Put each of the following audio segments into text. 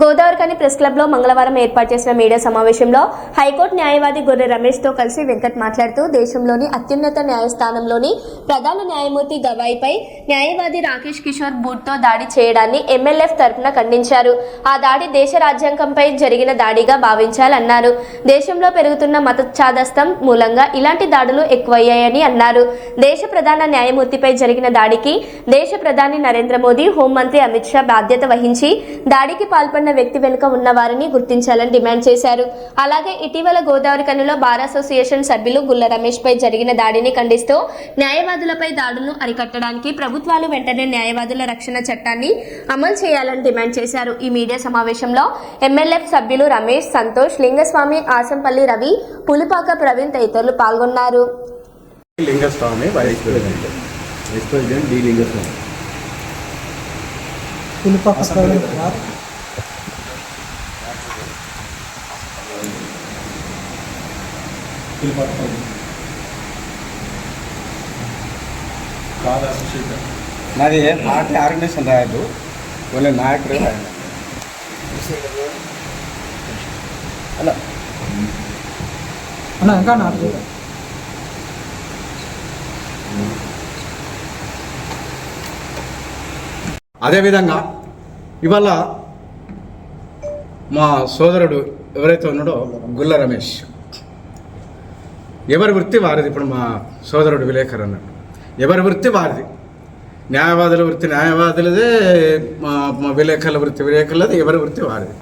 Godavarikhani press క్లబ్లో మంగళవారం ఏర్పాటు చేసిన మీడియా సమావేశంలో హైకోర్టు న్యాయవాది గొర్రె రమేష్తో కలిసి వెంకట్ మాట్లాడుతూ దేశంలోని అత్యున్నత న్యాయస్థానంలోని ప్రధాన న్యాయమూర్తి గవాయిపై న్యాయవాది రాకేష్ కిషోర్ బూట్తో దాడి చేయడాన్ని ఎమ్మెల్యే తరపున ఖండించారు. ఆ దాడి దేశ రాజ్యాంగంపై జరిగిన దాడిగా భావించాలన్నారు. దేశంలో పెరుగుతున్న మత చాదస్తం మూలంగా ఇలాంటి దాడులు ఎక్కువయ్యాయని అన్నారు. దేశ ప్రధాన న్యాయమూర్తిపై జరిగిన దాడికి దేశ ప్రధాని నరేంద్ర మోదీ హోంమంత్రి అమిత్ షా బాధ్యత వహించి దాడికి పాల్పడిన వ్యక్తి వెనుక ఉన్న వారిని గుర్తించాలని డిమాండ్ చేశారు. అలాగే ఇటీవల గోదావరి కనిలో బార్ అసోసియేషన్ సభ్యులు గుల్ల రమేష్ పై జరిగిన దాడిని ఖండిస్తూ న్యాయవాదులపై దాడులను అరికట్టడానికి ప్రభుత్వాలు వెంటనే న్యాయవాదుల రక్షణ చట్టాన్ని అమలు చేయాలని డిమాండ్ చేశారు. ఈ మీడియా సమావేశంలో ఎమ్మెల్యేఫ్ సభ్యులు రమేష్ సంతోష్ లింగస్వామి ఆసంపల్లి రవి పులిపాక ప్రవీణ్ తదితరులు పాల్గొన్నారు. Lingaswamy vice president. Vice president D Lingaswamy. Pulipaka కాదు అసోసియేషన్. నాది పార్టీ ఆర్గనైజేషన్ రాయద్దు ఓన్లీ నాయకుడే రాయాలి. అలా అన్న ఇంకా నాలుగు అదేవిధంగా ఇవాళ మా సోదరుడు ఎవరైతే ఉన్నాడో గుల్ల రమేష్. ఎవరి వృత్తి వారిది? ఇప్పుడు మా సోదరుడు విలేకరు అన్నాడు. ఎవరి వృత్తి వారిది? న్యాయవాదుల వృత్తి న్యాయవాదులదే మా మా విలేకరుల వృత్తి విలేకరులది ఎవరి వృత్తి వారిది?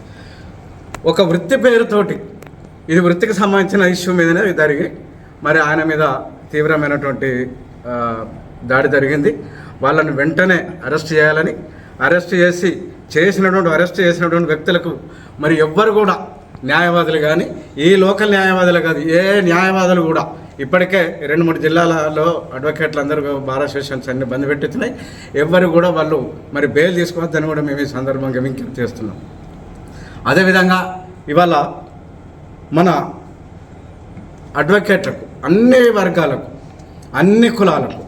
ఒక వృత్తి పేరుతోటి ఇది వృత్తికి సంబంధించిన ఇష్యూ మీదనే జరిగి మరి ఆయన మీద తీవ్రమైనటువంటి దాడి జరిగింది. వాళ్ళని వెంటనే అరెస్ట్ చేయాలని అరెస్ట్ చేసి చేసినటువంటి అరెస్ట్ చేసినటువంటి వ్యక్తులకు మరి ఎవ్వరు కూడా న్యాయవాదులు కానీ ఈ లోకల్ న్యాయవాదులు కాదు ఏ న్యాయవాదులు కూడా. ఇప్పటికే రెండు మూడు జిల్లాలలో అడ్వకేట్లు అందరూ బార్ అసోసియేషన్స్ అన్ని బంద్ పెట్టుతున్నాయి ఎవ్వరు కూడా వాళ్ళు మరి బెయిల్ తీసుకోవద్దని కూడా మేము ఈ సందర్భంగా విజ్ఞప్తి చేస్తున్నాం. అదేవిధంగా ఇవాళ మన అడ్వకేట్లకు అన్ని వర్గాలకు అన్ని కులాలకు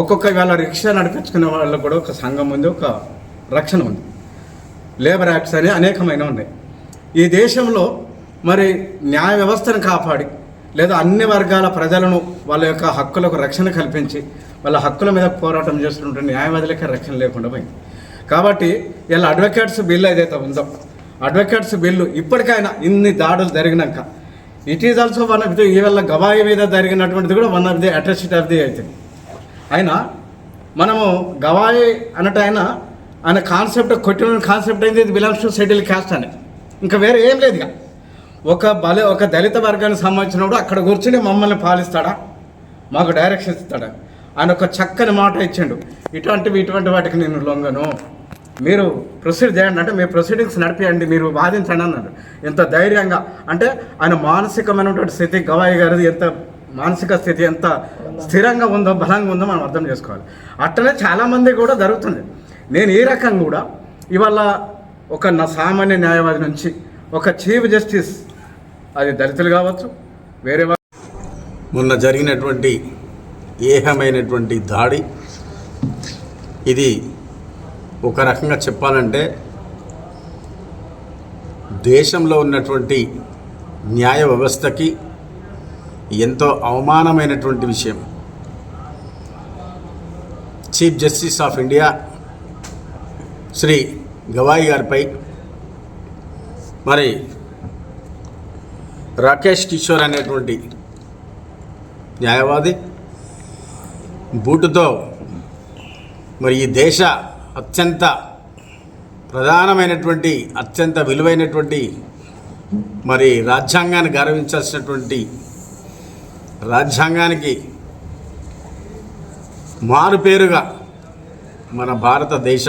ఒక్కొక్క ఇవాళ రిక్షా నడిపించుకునే వాళ్ళకు కూడా ఒక సంఘం ఉంది ఒక రక్షణ ఉంది. లేబర్ యాక్ట్స్ అని అనేకమైన ఉన్నాయి. ఈ దేశంలో మరి న్యాయ వ్యవస్థను కాపాడి లేదా అన్ని వర్గాల ప్రజలను వాళ్ళ యొక్క హక్కులకు రక్షణ కల్పించి వాళ్ళ హక్కుల మీద పోరాటం చేస్తున్న న్యాయవాదులకే రక్షణ లేకుండా పోయింది. కాబట్టి ఇలా అడ్వకేట్స్ బిల్ ఏదైతే ఉందో అడ్వకేట్స్ బిల్లు ఇప్పటికైనా ఇన్ని దాడులు జరిగినాక it is also one of the ఈవెల్ల Gavai మీద జరిగినటువంటిది కూడా one of the atrocity of the అయితే. అయినా మనము గవాయి అన్నట్టు ఆయన ఆయన కాన్సెప్ట్ కొట్టిన కాన్సెప్ట్ అయింది ఇది బిలాంగ్స్ టు సెటిల్ క్యాస్ట్ అని. ఇంకా వేరే ఏం లేదు ఇక. ఒక బల ఒక దళిత వర్గానికి సంబంధించినప్పుడు అక్కడ కూర్చుని మమ్మల్ని పాలిస్తాడా? మాకు డైరెక్షన్స్ ఇస్తాడా? ఆయన ఒక చక్కని మాట ఇచ్చిండు. ఇటువంటివి ఇటువంటి వాటికి నేను లొంగను. మీరు ప్రొసీడ్ చేయండి. అంటే మీ ప్రొసీడింగ్స్ నడిపియండి. మీరు వాదించండి అన్నాడు. ఎంత ధైర్యంగా. అంటే ఆయన మానసికమైనటువంటి స్థితి గవాయి గారిది ఎంత మానసిక స్థితి ఎంత స్థిరంగా ఉందో బలంగా ఉందో మనం అర్థం చేసుకోవాలి. అట్లనే చాలామంది కూడా జరుగుతుంది. నేను ఈ రకం కూడా ఇవాళ ఒక సామాన్య న్యాయవాది నుంచి ఒక చీఫ్ జస్టిస్ అది దళితులు కావచ్చు వేరే మొన్న జరిగినటువంటి ఏహమైనటువంటి దాడి ఇది ఒక రకంగా చెప్పాలంటే దేశంలో ఉన్నటువంటి న్యాయ వ్యవస్థకి ఎంతో అవమానమైనటువంటి విషయం. Chief justice of India Shri Gavai గారిపై మరి రాకేష్ కిషోర్ అనేటువంటి న్యాయవాది బూటుతో మరి ఈ దేశ అత్యంత ప్రధానమైనటువంటి అత్యంత విలువైనటువంటి మరి రాజ్యాంగాన్ని గౌరవించాల్సినటువంటి రాజ్యాంగానికి మారుపేరుగా మన భారతదేశ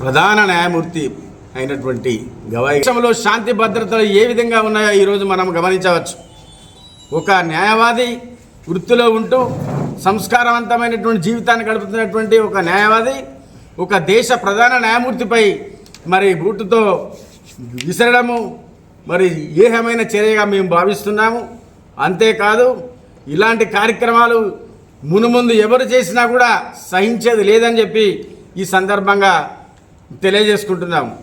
ప్రధాన న్యాయమూర్తి అయినటువంటి గవాయి. దేశంలో శాంతి భద్రతలు ఏ విధంగా ఉన్నాయో ఈరోజు మనం గమనించవచ్చు. ఒక న్యాయవాది వృత్తిలో ఉంటూ సంస్కారవంతమైనటువంటి జీవితాన్ని గడుపుతున్నటువంటి ఒక న్యాయవాది ఒక దేశ ప్రధాన న్యాయమూర్తిపై మరి బూటుతో విసరడము మరి ఏహమైన చర్యగా మేము భావిస్తున్నాము. అంతేకాదు ఇలాంటి కార్యక్రమాలు మునుముందు ఎవరు చేసినా కూడా సహించేది లేదని చెప్పి ఈ సందర్భంగా తెలియజేసుకుంటున్నాము.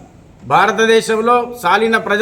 భారతదేశంలో సాలిన ప్రజలు